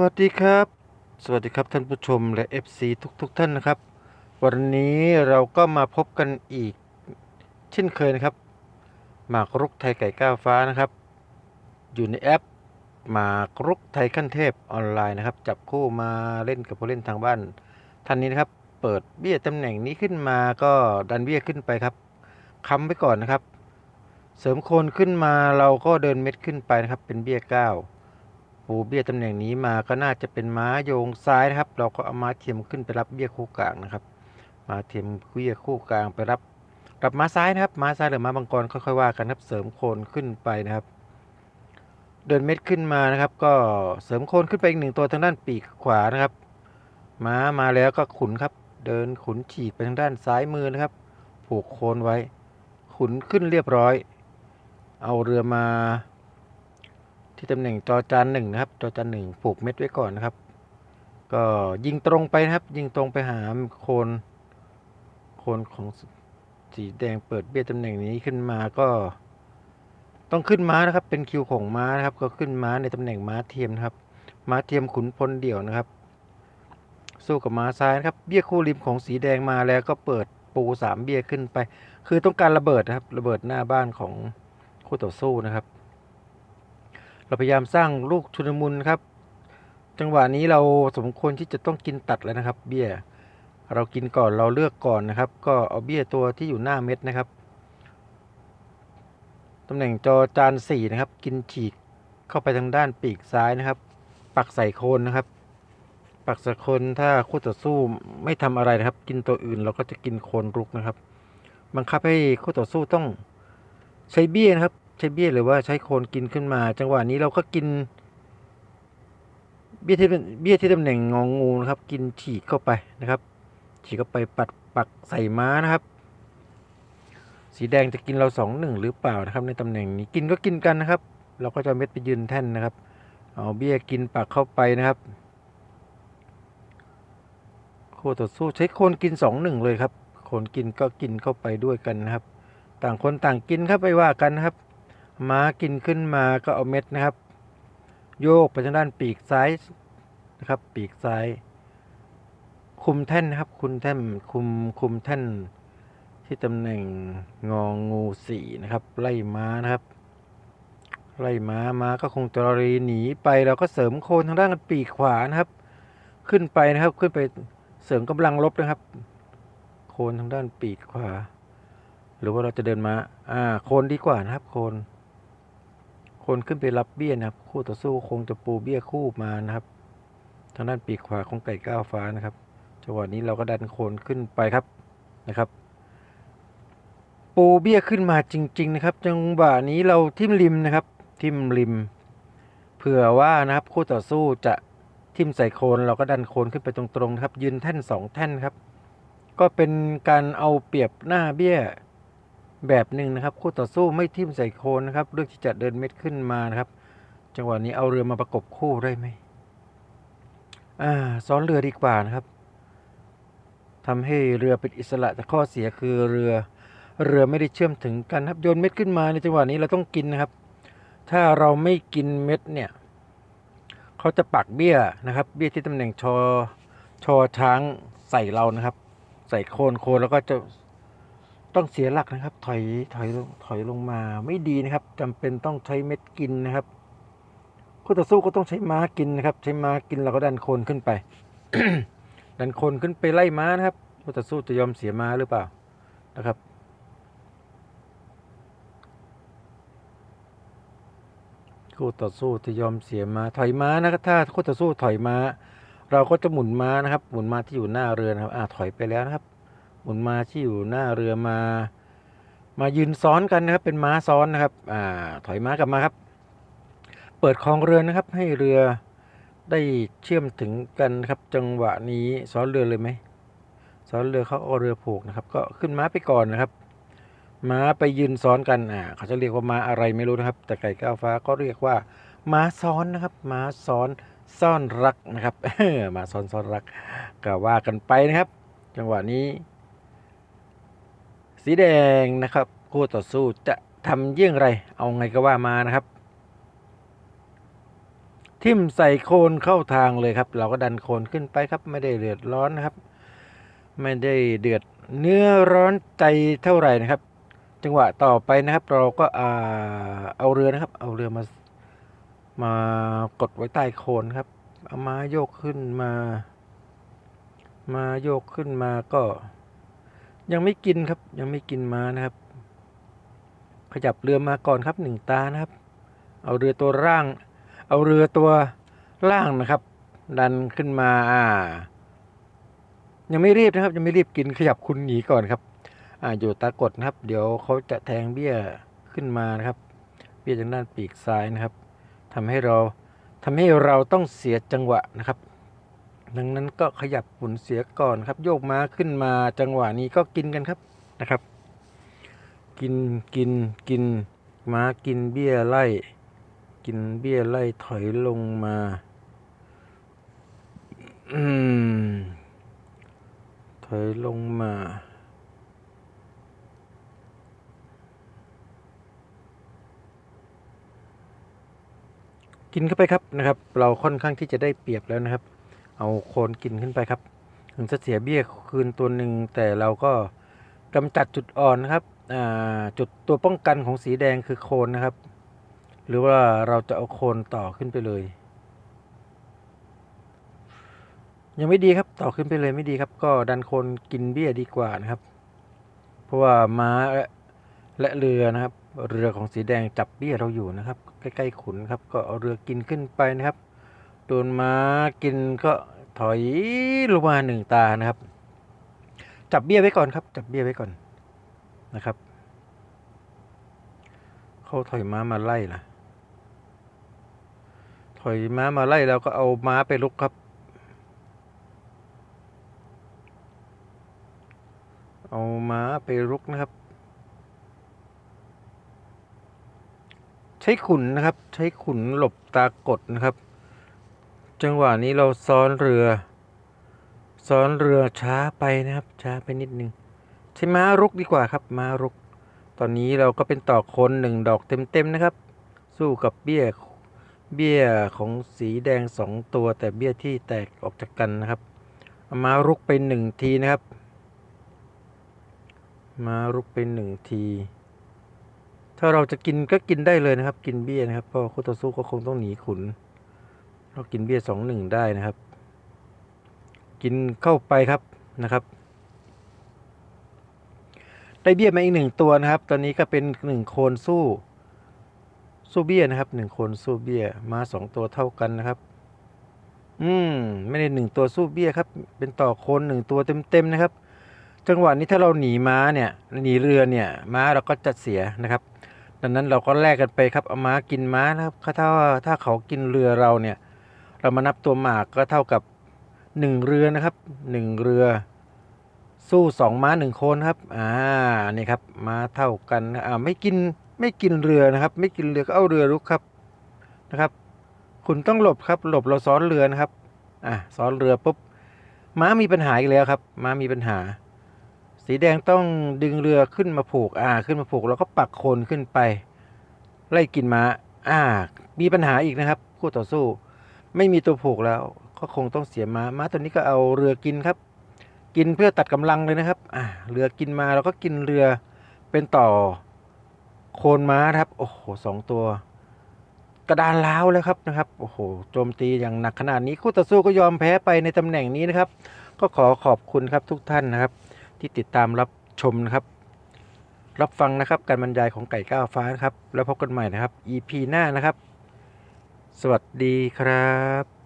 วัสดีครับ สวัสดีครับท่านผู้ชมและ FC ทุกๆทท่านนะครับ วันนี้เราก็มาพบกันอีก เช่นเคยนะครับ หมากรุกไทยไก่ก้าวฟ้านะครับ อยู่ในแอป หมากรุกไทยขั้นเทพออนไลน์นะครับ จับคู่มาเล่นกับผู้เล่นทางบ้าน ท่านนี้นะครับ เปิดเบี้ยตำแหน่งนี้ขึ้นมาก็ดันเบี้ยขึ้นไปครับค้ำไว้ก่อนนะครับ เสริมโคนขึ้นมาเราก็เดินเม็ดขึ้นไปนะครับ เป็นเบี้ยเก้า ปูเบี้ยตำแหน่งนี้มาก็น่าจะเป็นม้าโยงซ้ายนะครับ เราก็เอาม้าเทียมขึ้นไปรับเบี้ยคู่กลางนะครับม้าเทียมเบี้ยคู่กลางไปรับกับม้าซ้ายนะครับม้าซ้ายหรือม้าบังกรค่อยๆว่ากันครับเสริมโคนขึ้นไปนะครับ เดินเม็ดขึ้นมานะครับ ก็เสริมโคนขึ้นไปอีกหนึ่งตัวทางด้านปีกขวานะครับ ม้ามาแล้วก็ขุนครับ เดินขุนฉีกไปทางด้านซ้ายมือนะครับ ผูกโคนไว้ ขุนขึ้นเรียบร้อย เอาเรือมา ที่ตำแหน่งจอจานหนึ่งนะครับ จอจานหนึ่งผูกเม็ดไว้ก่อนนะครับ ก็ยิงตรงไปนะครับ ยิงตรงไปหาโคนโคนของสีแดงเปิดเบี้ยตำแหน่งนี้ขึ้นมาก็ ต้องขึ้นม้านะครับ เป็นคิวของม้านะครับ ก็ขึ้นม้าในตำแหน่งม้าเทียมนะครับ ม้าเทียมขุนพลเดี่ยวนะครับ สู้กับม้าซ้ายนะครับ เบี้ยคู่ริมของสีแดงมาแล้วก็เปิดปูสามเบี้ยขึ้นไป คือต้องการระเบิดนะครับ ระเบิดหน้าบ้านของคู่ต่อสู้นะครับ เราพยายามสร้างลูกชุนมุนครับ จังหวะนี้เราสมควรที่จะต้องกินตัดแล้วนะครับ เบี้ย เรากินก่อนเราเลือกก่อนนะครับ ก็เอาเบี้ยตัวที่อยู่หน้าเม็ดนะครับตำแหน่งจอจานสี่นะครับ กินฉีกเข้าไปทางด้านปีกซ้ายนะครับ ปักใส่โคนนะครับ ปักใส่โคนถ้าคู่ต่อสู้ไม่ทำอะไรนะครับ กินตัวอื่นเราก็จะกินโคนรุกนะครับ บังคับให้คู่ต่อสู้ต้องใช้เบี้ยนะครับ ช้เบี้ยหรือว่าใช้โคนกินขึ้นมา จังหวะนี้เราก็กิน เบี้ยที่เบี้ยที่ตำแหน่งงองงูนะครับ กินฉีกเข้าไปนะครับ ฉีกเข้าไปปัดปักใส่ม้านะครับ สีแดงจะกินเราสองหนึ่งหรือเปล่านะครับ ในตำแหน่งนี้กินก็กินกันนะครับ เราก็จะเม็ดไปยืนแท่นนะครับ เอาเบี้ยกินปักเข้าไปนะครับคู่ต่อสู้ใช้โคนกินสองหนึ่งเลยครับ โคนกินก็กินเข้าไปด้วยกันนะครับ ต่างคนต่างกินครับไปว่ากันนะครับ ม้ากินขึ้นมาก็เอาเม็ดนะครับ โยกไปทางด้านปีกซ้ายนะครับ ปีกซ้าย คุมแท่นนะครับ คุมแท่นคุมคุมแท่นที่ตำแหน่งงองงูสี่นะครับ ไล่ม้านะครับ ไล่ม้าม้าก็คงจะรีหนีไปเราก็เสริมโคนทางด้านปีกขวานะครับ ขึ้นไปนะครับขึ้นไปเสริมกำลังลบนะครับ โคนทางด้านปีกขวา หรือว่าเราจะเดินมาอ่าโคนดีกว่านะครับ โคน คนขึ้นไปรับเบี้ยนะครับ คู่ต่อสู้คงจะปูเบี้ยคู่มานะครับ ทางด้านปีกขวาของไก่ก้าวฟ้านะครับจังหวะนี้เราก็ดันโคนขึ้นไปครับนะครับ ปูเบี้ยขึ้นมาจริง ๆ นะครับ จังหวะนี้เราทิมริมนะครับ ทิมริม เผื่อว่านะครับคู่ต่อสู้จะทิมใส่โคนเราก็ดันโคนขึ้นไปตรงๆนะครับ ยืนแท่นสองแท่นครับ ก็เป็นการเอาเปรียบหน้าเบี้ย แบบหนึ่งนะครับคู่ต่อสู้ไม่ทิ่มใส่โคนนะครับเลือกที่จะเดินเม็ดขึ้นมานะครับ จังหวะนี้เอาเรือมาประกบคู่ได้ไหมอ่าซ้อนเรือดีกว่านะครับทำให้เรือเป็นอิสระแต่ข้อเสียคือเรือเรือไม่ได้เชื่อมถึงกันครับโยนเม็ดขึ้นมาในจังหวะนี้เราต้องกินนะครับ ถ้าเราไม่กินเม็ดเนี่ยเขาจะปักเบี้ยนะครับ เบี้ยที่ตำแหน่งชอชอช้างใส่เรานะครับ ใส่โคนโคนแล้วก็จะ ต้องเสียหลักนะครับ ถอยถอยลงถอยลงมาไม่ดีนะครับจำเป็นต้องใช้เม็ดกินนะครับคู่ต่อสู้ก็ต้องใช้ม้ากินนะครับ ใช้ม้ากินเราก็ดันโคนขึ้นไป ดันโคนขึ้นไปไล่ม้านะครับคู่ต่อสู้จะยอมเสียม้าหรือเปล่านะครับคู่ต่อสู้จะยอมเสียม้าถอยม้านะครับถ้าคู่ต่อสู้ถอยม้า เราก็จะหมุนม้านะครับ หมุนม้าที่อยู่หน้าเรือนะครับอ่าถอยไปแล้วนะครับ หมุนมาที่อยู่หน้าเรือมา มายืนซ้อนกันนะครับ เป็นม้าซ้อนนะครับอ่าถอยม้ากลับมาครับ เปิดคลองเรือนะครับ ให้เรือได้เชื่อมถึงกันครับ จังหวะนี้ซ้อนเรือเลยไหมซ้อนเรือเขาเอาเรือผูกนะครับ ก็ขึ้นม้าไปก่อนนะครับ ม้าไปยืนซ้อนกันอ่าเขาจะเรียกว่าม้าอะไรไม่รู้นะครับ แต่ไก่ก้าวฟ้าก็เรียกว่าม้าซ้อนนะครับ ม้าซ้อนซ่อนรักนะครับม้าซ้อนซ่อนรักก็ว่ากันไปนะครับ จังหวะนี้ สีแดงนะครับคู่ต่อสู้จะทำเยี่ยงไร เอาไงก็ว่ามานะครับ ทิ่มใส่โคนเข้าทางเลยครับ เราก็ดันโคนขึ้นไปครับ ไม่ได้เดือดร้อนนะครับ ไม่ได้เดือดเนื้อร้อนใจเท่าไหร่นะครับ จังหวะต่อไปนะครับ เราก็อาเอาเรือนะครับ เอาเรือมามากดไว้ใต้โคนครับ เอามาโยกขึ้นมา มาโยกขึ้นมาก็ ยังไม่กินครับ ยังไม่กินมานะครับ ขยับเรือมาก่อนครับหนึ่งตานะครับ เอาเรือตัวร่าง เอาเรือตัวล่างนะครับ ดันขึ้นมาอ่ายังไม่รีบนะครับ ยังไม่รีบกินขยับคุณหนีก่อนครับ อ่าอยู่ตากดนะครับ เดี๋ยวเขาจะแทงเบี้ยขึ้นมานะครับ เบี้ยทางด้านปีกซ้ายนะครับทำให้เราทำให้เราต้องเสียจังหวะนะครับ ดังนั้นก็ขยับหมุนเสียก่อนครับ โยกม้าขึ้นมาจังหวะนี้ก็กินกันครับนะครับ กินกินกินม้ากินเบี้ยไล่ กินเบี้ยไล่ถอยลงมาอืมถอยลงมากินเข้าไปครับนะครับ เราค่อนข้างที่จะได้เปรียบแล้วนะครับ เอาโคนกินขึ้นไปครับ ถึงจะเสียเบี้ยคืนตัวหนึ่งแต่เราก็กำจัดจุดอ่อนนะครับจุดตัวป้องกันของสีแดงคือโคนนะครับ หรือว่าเราจะเอาโคนต่อขึ้นไปเลย ยังไม่ดีครับต่อขึ้นไปเลยไม่ดีครับ ก็ดันโคนกินเบี้ยดีกว่านะครับ เพราะว่าม้าและและเรือนะครับ เรือของสีแดงจับเบี้ยเราอยู่นะครับ ใกล้ๆขุนครับ ก็เอาเรือกินขึ้นไปนะครับโดนม้ากินก็ ถอยลงมาหนึ่งตานะครับ จับเบี้ยไว้ก่อนครับ จับเบี้ยไว้ก่อนนะครับเขาถอยม้ามาไล่ล่ะถอยม้ามาไล่เราก็เอาม้าไปลุกครับ เอาม้าไปรุกนะครับ ใช้ขุนนะครับ ใช้ขุนหลบตากดนะครับ จังหวะนี้เราซ้อนเรือ ซ้อนเรือช้าไปนะครับ ช้าไปนิดนึงใช้ม้ารุกดีกว่าครับม้ารุก ตอนนี้เราก็เป็นต่อคนหนึ่งดอกเต็มๆนะครับ สู้กับเบี้ยเบี้ยของสีแดงสองตัว แต่เบี้ยที่แตกออกจากกันนะครับเอาม้ารุกไปหนึ่งทีนะครับม้ารุกไปหนึ่งที ถ้าเราจะกินก็กินได้เลยนะครับ กินเบี้ยนะครับเพราะคู่ต่อสู้ก็คงต้องหนีขุน เรากินเบี้ยสองหนึ่งได้นะครับ กินเข้าไปครับนะครับ ได้เบี้ยมาอีกหนึ่งตัวนะครับ ตอนนี้ก็เป็นหนึ่งโคนสู้สู้เบี้ยนะครับหนึ่งโคนสู้เบี้ยมาสองตัวเท่ากันนะครับ อืมไม่ได้หนึ่งตัวสู้เบี้ยครับ เป็นต่อโคนหนึ่งตัวเต็มๆนะครับ จังหวะนี้ถ้าเราหนีม้าเนี่ยหนีเรือเนี่ย ม้าเราก็จะเสียนะครับ ดังนั้นเราก็แลกกันไปครับเอาม้ากินม้านะครับถ้าถ้าเขากินเรือเราเนี่ย เรามานับตัวหมากก็เท่ากับหนึ่งเรือนะครับหนึ่งเรือ สู้สองม้าหนึ่งคนครับอ่านี่ครับม้าเท่ากันอ่าไม่กินไม่กินเรือนะครับ ไม่กินเรือก็เอาเรือรุกครับนะครับ คุณต้องหลบครับหลบเราซ้อนเรือนะครับอะซ้อนเรือปุ๊บม้ามีปัญหาอีกแล้วครับ ม้ามีปัญหา สีแดงต้องดึงเรือขึ้นมาผูกอ่าขึ้นมาผูกแล้วก็ปักโคนขึ้นไป ไล่กินม้าอ่า มีปัญหาอีกนะครับคู่ต่อสู้ ไม่มีตัวผูกแล้ว ก็คงต้องเสียม้าม้าตัวนี้ก็เอาเรือกินครับ กินเพื่อตัดกำลังเลยนะครับ อ่าเรือกินมาเราก็กินเรือเป็นต่อโคนม้าครับ โอ้โหสองตัว กระดานล้าวแล้วครับนะครับ โอ้โหโจมตีอย่างหนักขนาดนี้คู่ต่อสู้ก็ยอมแพ้ไปในตำแหน่งนี้นะครับ ก็ขอขอบคุณครับทุกท่านนะครับ ที่ติดตามรับชมนะครับ รับฟังนะครับ การบรรยายของไก่ก้าวฟ้านะครับ แล้วพบกันใหม่นะครับ EP หน้านะครับ สวัสดีครับ